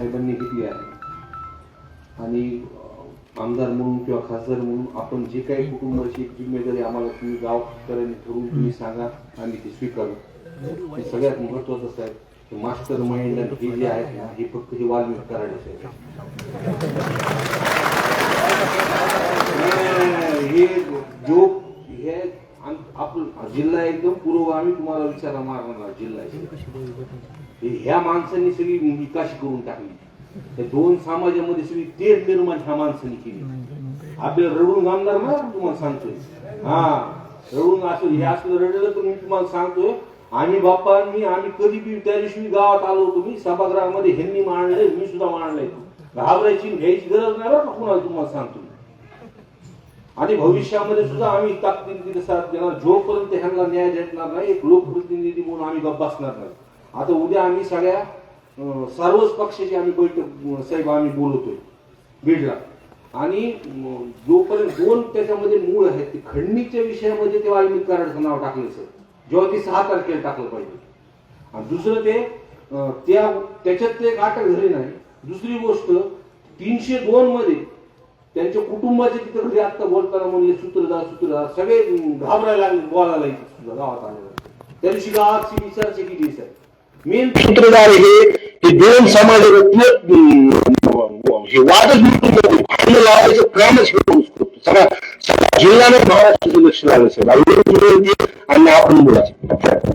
साहेबांनी घेतली आहे. आणि आमदार म्हणून किंवा खासदार म्हणून आपण जे काही कुटुंबाची एक जिम्मेदारी आम्हाला तुम्ही गावकऱ्यांनी ठरवून तुम्ही सांगा आम्ही ते स्वीकारू. हे सगळ्यात महत्वाचं साहेब मास्टर माइंड आणि हे जे आहेत ना हे फक्त हे वाल्मिक करायला हे जो हे आम- आपण जिल्हा एकदम पुरोगामी तुम्हाला विचारा मारणार जिल्हा ह्या माणसांनी सगळी विकास करून टाकली. त्या दोन समाजामध्ये सगळी तेढ निर्माण ह्या माणसांनी केली. आपल्याला रडून घालणार ना तुम्हाला सांगतोय. हा रडून असं हे असलं रडलं तर मी तुम्हाला सांगतोय आम्ही बाप्पांनी आम्ही कधी बी त्या दिवशी गावात आलो होतो मी सभागृहामध्ये ह्यांनी मांडलंय मी सुद्धा मांडलंय. घाबरायची घ्यायची गरज नाही बरं कुणाला तुम्हाला सांगतो आणि भविष्यामध्ये सुद्धा आम्ही ताकदीने साथ देणार. जोपर्यंत ह्यांना न्याय भेटणार नाही एक लोकप्रतिनिधी म्हणून आम्ही गप्प बसणार नाही. आता उद्या आम्ही सगळ्या सर्वच पक्षाची आम्ही बैठक साहेब आम्ही बोलवतोय. बीडला. आणि जोपर्यंत दोन त्याच्यामध्ये मूळ आहेत ते खंडणीच्या विषयामध्ये ते वाल्मिक कराडाचं नाव टाकलं सर. जेव्हा ते सहा तारखेला टाकलं पाहिजे. आणि दुसरं ते त्या त्याच्यात ते एक अटक झाली नाही. दुसरी गोष्ट तीनशे दोन मध्ये त्यांच्या कुटुंबाचे तिथं घरी आत्ता बोलताना म्हणले सूत्रधार सूत्रधार सगळे घाबरायला लागले बोलायला इथे सुद्धा गावात आले त्या दिवशी गावाची विचारची केली सर मेन सूत्रधार हे दोन समाज हे वादच मिटून जाते. लावायचं कामच हे माणूस सगळ्या सगळ्या जिल्ह्याने महाराष्ट्राचं लक्ष लागलं सर आणि आपण बोलायचं.